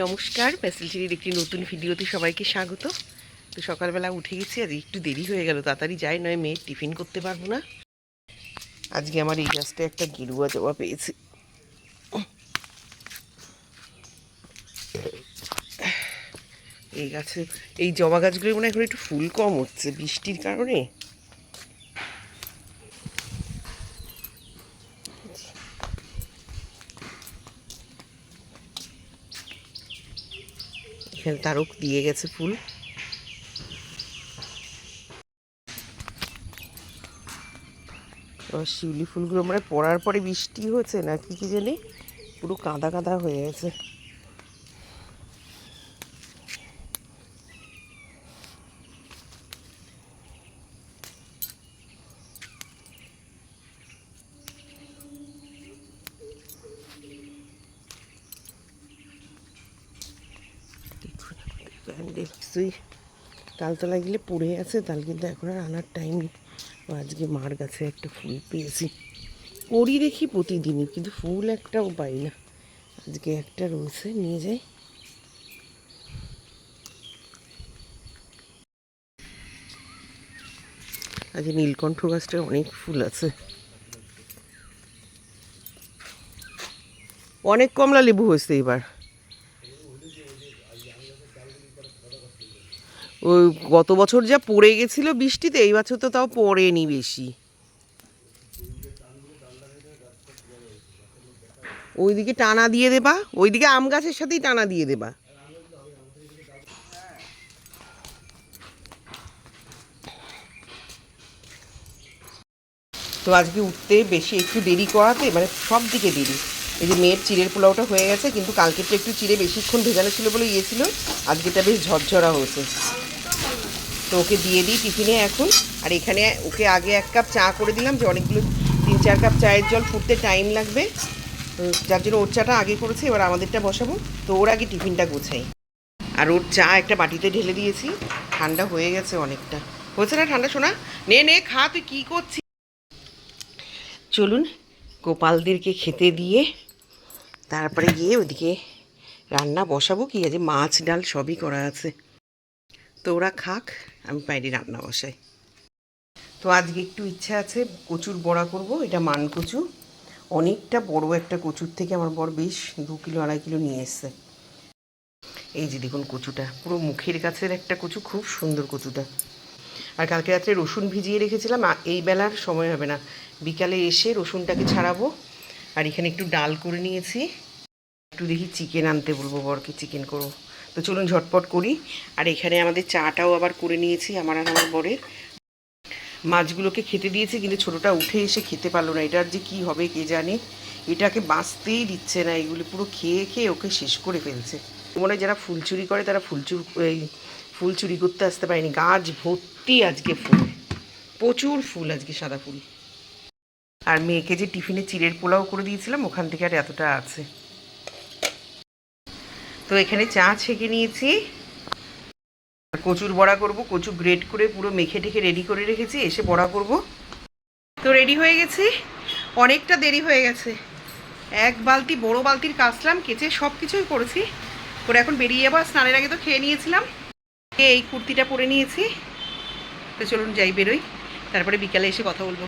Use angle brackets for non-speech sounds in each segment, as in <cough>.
নমস্কার প্যাসেলচিরির একটি নতুন ভিডিওতে সবাইকে স্বাগত। তো সকালবেলা উঠে গেছি, আজ একটু দেরি হয়ে গেল, তাড়াতাড়ি যাই, নয় মেয়ে টিফিন করতে পারব না। আজকে আমার এই গাছটা একটা গেরুয়া জবা পেয়েছি। এই গাছে, এই জবা গাছগুলোর মনে হয় এখন একটু ফুল কম হচ্ছে, বৃষ্টির কারণে। তারক দিয়ে গেছে ফুল। শিউলি ফুলগুলো মানে পড়ার পরে বৃষ্টি হয়েছে না কি কি জানি? পুরো কাঁদা কাঁদা হয়ে গেছে। তুই তালতলা গেলে পড়ে আছে তাল কিন্তু এখন আর আনার টাইম আজকে মার কাছে একটা ফুল পেয়েছি। করি দেখি প্রতিদিনই, কিন্তু ফুল একটাও পাই না। আজকে একটা রয়েছে, নিয়ে যাই। আজকে নীলকণ্ঠ গাছটায় অনেক ফুল আছে। অনেক কমলা লেবু হয়েছে এবার ওই গত বছর যা পড়ে গেছিল বৃষ্টিতে, এই বছর তো তাও পড়েনি বেশি। ওইদিকে টানা দিয়ে দেবা, ওইদিকে আম গাছের সাথেই টানা দিয়ে দেবা। তো আজকে উঠতে বেশি একটু দেরি করাতে মানে সব দিকে দেরি। এই যে মেয়ের চিড়ের পোলাওটা হয়ে গেছে, কিন্তু কালকেরটা একটু চিড়ে বেশিক্ষণ ভেজানো ছিল বলে ইয়েছিল আজকেটা বেশ ঝরঝরা হয়েছে। তো ওকে দিয়ে দিই টিফিনে এখন। আর এখানে ওকে আগে এক কাপ চা করে দিলাম যে অনেকগুলো তিন চার কাপ চায়ের জল ফুটতে টাইম লাগবে। যার জন্য ওর চাটা আগে করেছে, এবার আমাদেরটা বসাবো। তো ওর আগে টিফিনটা গোছাই। আর ওর চা একটা বাটিতে ঢেলে দিয়েছি। ঠান্ডা হয়ে গেছে অনেকটা। হয়েছে না ঠান্ডা শোনা নে নে, খা, তুই কী করছিস চলুন গোপালদেরকে খেতে দিয়ে তারপরে গিয়ে ওদিকে রান্না বসাবো। কি আছে? মাছ, ডাল সবই করা আছে। তো ওরা খাক, আমি বাইরে রান্না বসাই। তো আজকে একটু ইচ্ছা আছে, কচুর বড়া করব, এটা মান কচু। অনেকটা বড় একটা কচুর থেকে আমার বড় বেশ দু কিলো, আড়াই কিলো নিয়ে এসছে। এই যে দেখুন কচুটা, পুরো মুখের কাছের একটা কচু, খুব সুন্দর কচুটা। আর কালকে রাত্রে রসুন ভিজিয়ে রেখেছিলাম এই বেলার সময় হবে না। বিকালে এসে রসুনটাকে ছাড়াবো, আর এখানে একটু ডাল করে নিয়েছি। একটু দেখি চিকেন আনতে বলব বরকে চিকেন করব। তো চলুন ঝটপট করি। আর এখানে আমাদের চাটাও আবার করে নিয়েছি, আমার আর আমার বরের। মাছগুলোকে খেতে দিয়েছি, কিন্তু ছোটোটা উঠে এসে খেতে পারল না। এটার যে কি হবে কে জানে? এটাকে বাঁচতেই দিচ্ছে না, এগুলি পুরো খেয়ে খেয়ে ওকে শেষ করে ফেলছে। মনে যারা ফুল চুরি করে, তারা ফুল এই ফুল চুরি করতে আসতে পারেনি। গাছ ভর্তি আজকে ফুল। প্রচুর ফুল আজকে, সাদা ফুল। আর মেয়েকে যে টিফিনে চিড়ের পোলাও করে দিয়েছিলাম, ওখান থেকে আর এতটা আছে। তো এখানে চা ছেঁকে নিয়েছি। কচুর বড়া করব, কচু গ্রেট করে পুরো মেখে টেখে রেডি করে রেখেছি, এসে বড়া করব। তো রেডি হয়ে গেছি। অনেকটা দেরি হয়ে গেছে। এক বালতি বড় বালতির কাচলাম, কেচে সব কিছুই করেছি। করে এখন বেরিয়ে যাব স্নানের আগে তো খেয়ে নিয়েছিলাম। এই কুর্তিটা পরে নিয়েছি। তো চলুন যাই বেরোই, তারপরে বিকালে এসে কথা বলব।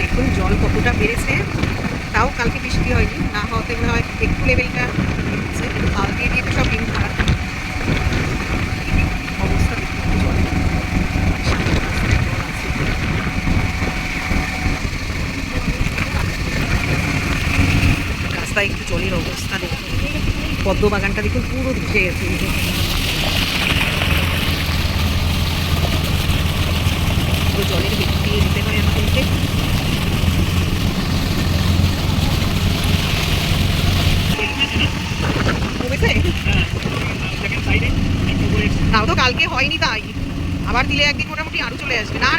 দেখুন, জল কতটা বেড়েছে। তাও কালকে বৃষ্টি হয়নি, না হওয়াতে মনে হয় একটু লেভেলটা হচ্ছে দিয়ে দিয়ে সব খারাপ। অবস্থা রাস্তায় একটু জলের অবস্থা দেখুন পদ্ম বাগানটা পুরো ধুয়ে গেছে। জলের ভেতর দিয়ে হয় আমাদেরকে কমেছে তাও তো কালকে হয়নি তাই। আবার দিলে একদিন মোটামুটি আরও চলে আসবে। না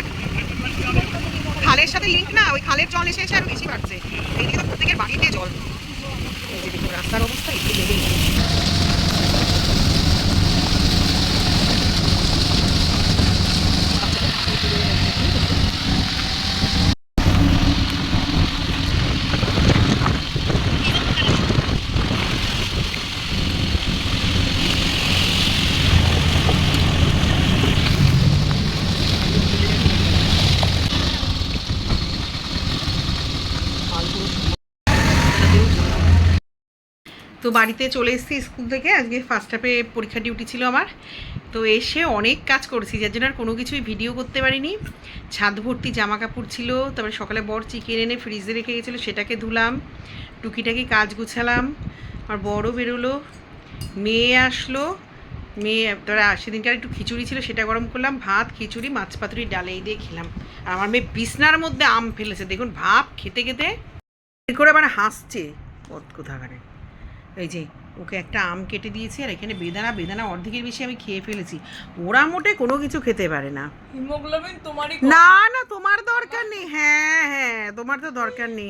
খালের সাথে লিঙ্ক না, ওই খালের জল এসে এসে আরও বেশি বাড়ছে। এইদিকে তো প্রত্যেকের বাড়িতে জল। রাস্তার অবস্থা একটু লেগেই বাড়িতে চলে এসেছি স্কুল থেকে। আজকে ফার্স্ট হাফে পরীক্ষা ডিউটি ছিল আমার। তো এসে অনেক কাজ করেছি, যার জন্য আর কোনো কিছুই ভিডিও করতে পারিনি। ছাদ ভর্তি জামা কাপড় ছিল, তারপরে সকালে বর চিকেন এনে ফ্রিজে রেখে গেছিল, সেটাকে ধুলাম, টুকিটাকি কাজ গুছালাম। আর বড়ও বেরোলো, মেয়ে আসলো, মেয়ে ধরো সেদিনকার একটু খিচুড়ি ছিল, সেটা গরম করলাম, ভাত, খিচুড়ি, মাছ পাতুরি, ডালে দিয়ে খেলাম। আর আমার মেয়ে বিছনার মধ্যে আম ফেলেছে, দেখুন ভাব, খেতে খেতে। করে মানে হাসছে কোথাকারে। এই যে ওকে একটা আম কেটে দিয়েছি আর এখানে বেদানা বেদানা অর্ধেকের বেশি আমি খেয়ে ফেলেছি। ওরা মোটে কোনো কিছু খেতে পারে না। হিমোগ্লোবিন তোমারই না না তোমার দরকার নেই। হ্যাঁ হ্যাঁ তোমার তো দরকার নেই।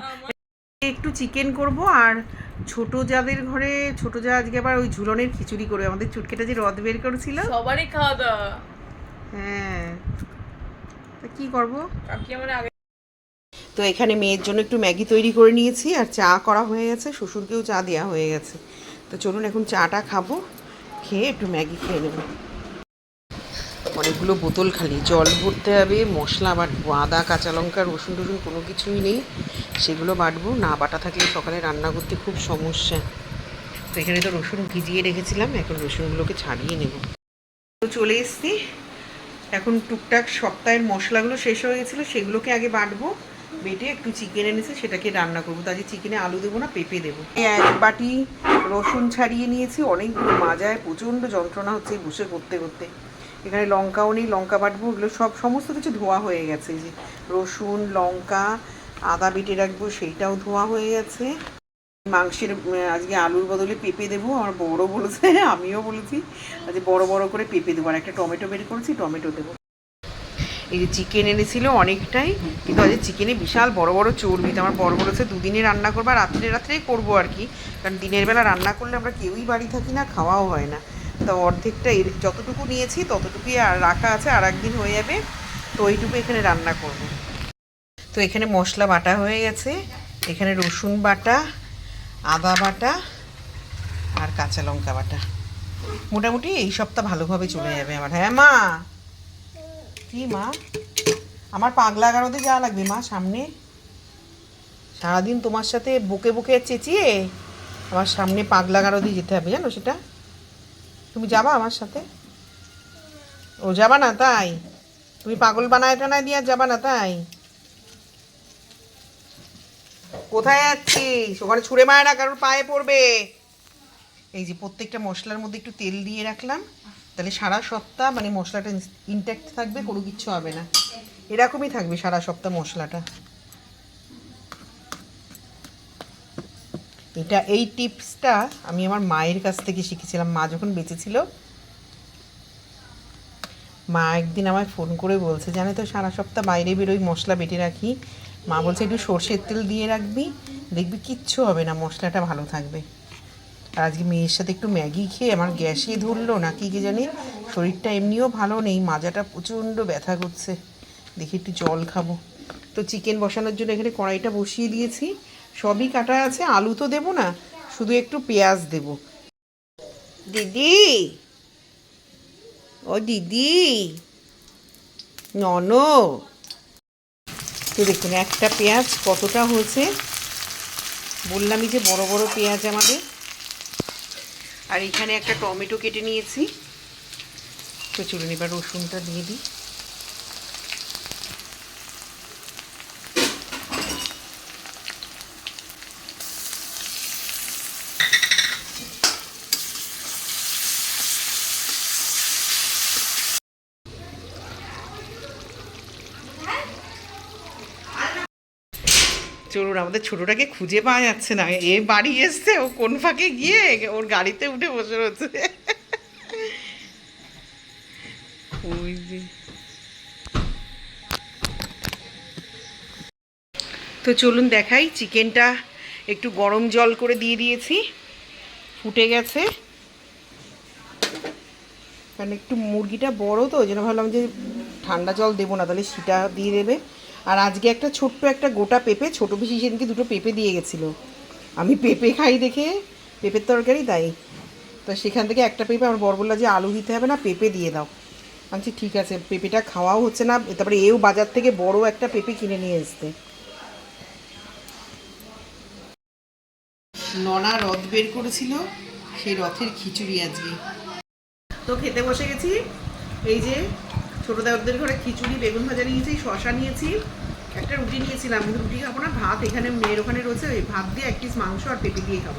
একটু চিকেন করব আর ছোট যাদের ঘরে ছোট যা আজকে আবার ওই ঝুলনের খিচুড়ি করবে আমাদের চুটকেটা যে রদ বের করেছিল। সবারই খাওয়া দাওয়া। হ্যাঁ। তা কি করব? কাকি আমার আগে তো এখানে মেয়ের জন্য একটু ম্যাগি তৈরি করে নিয়েছি আর চা করা হয়ে গেছে, শ্বশুরকেও চা দেওয়া হয়ে গেছে। তো চলুন এখন চাটা খাব, খেয়ে একটু ম্যাগি খেয়ে নেব। অনেকগুলো বোতল খালি, জল ভরতে হবে, মশলা বাটবো, আদা, কাঁচা লঙ্কা, রসুন টসুন কোনো কিছুই নেই, সেগুলো বাটবো। না বাটা থাকলে সকালে রান্না করতে খুব সমস্যা। তো এখানে তো রসুন ভিজিয়ে রেখেছিলাম, এখন রসুনগুলোকে ছাড়িয়ে নেব। তো চলে এসছি। এখন টুকটাক সপ্তাহের মশলাগুলো শেষ হয়ে গেছিল, সেগুলোকে আগে বাটবো। বেটে একটু চিকেন এনেছে, সেটাকে রান্না করব। তাই চিকেনে আলু দেবো না, পেঁপে দেবো। এক বাটি রসুন ছাড়িয়ে নিয়েছি, অনেকগুলো মাজায় প্রচণ্ড যন্ত্রণা হচ্ছে বসে করতে করতে। এখানে লঙ্কাও নেই, লঙ্কা বাটবো ওগুলো সব, সমস্ত কিছু ধোয়া হয়ে গেছে। যে রসুন, লঙ্কা, আদা বেটে রাখব, সেইটাও ধোয়া হয়ে গেছে। মাংসের আজকে আলুর বদলে পেঁপে দেবো, আমার বড় বলেছে, <laughs> আমিও বলেছি, আজকে বড় বড় করে পেঁপে দেবো। আর একটা টমেটো বের করেছি, টমেটো দেবো। এই যে চিকেন এনেছিল অনেকটাই, কিন্তু আজকে চিকেনে বিশাল বড় বড় চর্বি, তো আমার বড় বড় বলেছে দুদিনে রান্না করব, আর রাত্রে রাত্রেই করব আর কি। কারণ দিনের বেলা রান্না করলে আমরা কেউই বাড়ি থাকি না, খাওয়াও হয় না। তো অর্ধেকটা এর, যতটুকু নিয়েছি ততটুকুই আর রাখা আছে, আর একদিন হয়ে যাবে, তো ওইটুকু এখানে রান্না করব। তো এখানে মশলা বাটা হয়ে গেছে, এখানে রসুন বাটা, আদা বাটা, আর কাঁচা লঙ্কা বাটা। মোটামুটি এই সপ্তাহ ভালোভাবে চলে যাবে আমার। হ্যাঁ মা? কি, মা? আমার পাগলা গারদে যাওয়া লাগবে, মা, সামনে। সারাদিন তোমার সাথে বুকে বুকে চেঁচিয়ে আমার সামনে পাগলা গারদে যেতে হবে, জানো সেটা? তুমি যাবা আমার সাথে? ও যাবা না, তাই? তুমি পাগল বানায় টানায় দিয়ে যাবা না, তাই? কোথায় যাচ্ছিস? ওখানে ছুঁড়ে মায় না, কারোর পায়ে পড়বে। এই যে প্রত্যেকটা মশলার মধ্যে একটু তেল দিয়ে রাখলাম। তাহলে সারা সপ্তাহ মানে মশলাটা ইনট্যাক্ট থাকবে, কোনো কিচ্ছু হবে না। এরকমই থাকবে সারা সপ্তাহ মশলাটা। এটা এই টিপসটা আমি আমার মায়ের কাছ থেকে শিখেছিলাম। মা যখন বেঁচে ছিল, মা একদিন আমায় ফোন করে বলছে, জানে তো, সারা সপ্তাহ বাইরে বেরোই, মশলা বেটে রাখি। মা বলছে, একটু সর্ষের তেল দিয়ে রাখবি, দেখবি কিচ্ছু হবে না, মশলাটা ভালো থাকবে। আজকে মেয়ের সাথে একটু ম্যাগি খেয়ে আমার গ্যাসে ধরলো না কি কি জানি? শরীরটা এমনিও ভালো নেই, মাজাটা প্রচণ্ড ব্যথা করছে। দেখি একটু জল খাব। তো চিকেন বসানোর জন্য এখানে কড়াইটা বসিয়ে দিয়েছি। সবই কাটা আছে, আলু তো দেবো না, শুধু একটু পেঁয়াজ দেব। দিদি! ও দিদি! নন! তো দেখুন, একটা পেঁয়াজ কতটা হয়েছে? বললামই যে বড় বড় পেঁয়াজ আমাদের। আর এখানে একটা টমেটো কেটে নিয়েছি। তো চলুন এবার রসুনটা দিয়ে দিই। চলুন, আমাদের ছোটটাকে খুঁজে পাওয়া যাচ্ছে না। এ বাড়ি এসছে, ও কোন ফাঁকে গিয়ে ওর গাড়িতে উঠে বসে রয়েছে। ওই যে। তো চলুন দেখাই, চিকেনটা একটু গরম জল করে দিয়ে দিয়েছি। ফুটে গেছে। কারণ একটু মুরগিটা বড় তো, ওই জন্য ভাবলাম যে ঠান্ডা জল দেবো না, তাহলে সেটা দিয়ে দেবে। আর আজকে একটা ছোট্ট একটা গোটা পেঁপে ছোটো বেশি সেদিনকে দুটো পেঁপে দিয়ে গেছিল। আমি পেঁপে খাই দেখে পেঁপের তরকারি তাই। তো সেখান থেকে একটা পেঁপে আমার বর বলল যে আলু দিতে হবে না পেঁপে দিয়ে দাও। বলছি, ঠিক আছে পেঁপেটা খাওয়াও হচ্ছে না। তারপরে এও বাজার থেকে বড় একটা পেঁপে কিনে নিয়ে এসছে। মনা রথ বের করেছিল সেই রথের খিচুড়ি আজকে। তো খেতে বসে গেছি। এই যে ছোট দেওয়ারদের ঘরে খিচুড়ি, বেগুন ভাজা নিয়েছি শশা নিয়েছি, একটা রুটি নিয়েছিলাম। রুটি খাব না, ভাত এখানে, মেয়ের ওখানে রয়েছে, ওই ভাত দিয়ে এক পিস মাংস আর পেঁপে দিয়ে খাব।